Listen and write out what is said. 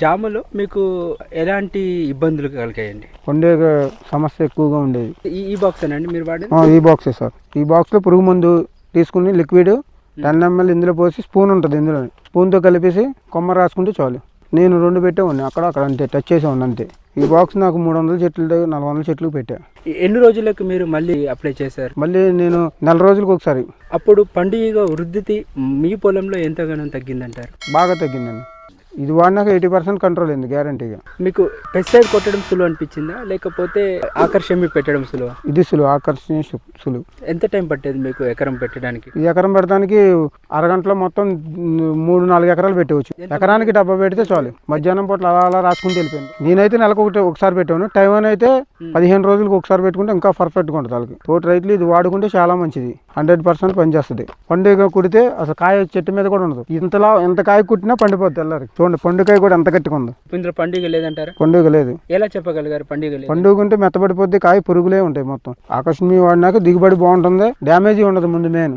జామలో మీకు ఎలాంటి ఇబ్బందులు కలిగాయండి? ఉండే సమస్య ఎక్కువగా ఉండేది. ఈ ఈ బాక్స్ అండి మీరు వాడేది? ఆ, ఈ బాక్సే సార్. ఈ బాక్స్లో పురుగు మందు తీసుకుని లిక్విడ్ టెన్ ఎంఎల్ ఇందులో పోసి స్పూన్ ఉంటుంది ఇందులో. స్పూన్తో కలిపేసి కొమ్మ రాసుకుంటే చాలు. నేను రెండు పెట్టే ఉన్నా అక్కడ అక్కడ అంతే టచ్ చేసే ఉన్నా అంతే. ఈ బాక్స్ నాకు మూడు వందల చెట్లు నాలుగు వందల చెట్లు పెట్టా. ఎన్ని రోజులకు మీరు మళ్ళీ అప్లై చేశారు? మళ్ళీ నేను నెల రోజులకు ఒకసారి. అప్పుడు పండుగ వృద్ధి మీ పొలంలో ఎంతగానో తగ్గిందంటారు? బాగా తగ్గిందండి. ఇది వాడినాక ఎయిటీ పర్సెంట్ కంట్రోల్ అయింది గ్యారంటీగా మీకు పెస్టిసైడ్ కొట్టడం సులువు అనిపించిందా? లేకపోతే ఆకర్షమి పెట్టడం సులువా? ఇది సులువు ఆకర్షణీయ సు- సులువు. ఎంత టైం పట్టేది మీకు ఎకరం పెట్టడానికి? ఈ ఎకరం పెడతానికి అరగంటలో మొత్తం మూడు నాలుగు ఎకరాలు పెట్టవచ్చు. ఎకరానికి డబ్బా పెడితే చాలు. మధ్యాహ్నం పూట అలా అలా రాసుకుంటూ వెళ్ళిపోయింది. నేనైతే నెలకు ఒకటి ఒకసారి పెట్టాను. టైం అయితే పదిహేను రోజులకు ఒకసారి పెట్టుకుంటే ఇంకా పర్ఫెక్ట్గా ఉంటుంది వాళ్ళకి. తోటి రైతులు ఇది వాడుకుంటే చాలా మంచిది. హండ్రెడ్ పర్సెంట్ పనిచేస్తుంది. పండుగ కుడితే అసలు కాయ చెట్టు మీద కూడా ఉండదు. ఇంతలా ఎంత కాయ కుట్టినా పండిపోద్ది తెల్లారి చూడండి పండుకాయ కూడా ఎంత గట్టిగా ఉంది. ఇందులో పండుగ లేదంటారా? పండుగ లేదు. ఎలా చెప్పగలిగారు పండుగ పండుగ ఉంటే మెత్తబడిపోద్ది కాయ పురుగులే ఉంటాయి మొత్తం. ఆకర్షణీయ వాడినాక దిగుబడి బాగుంటుంది డ్యామేజ్ ఉండదు ముందు మెయిన్.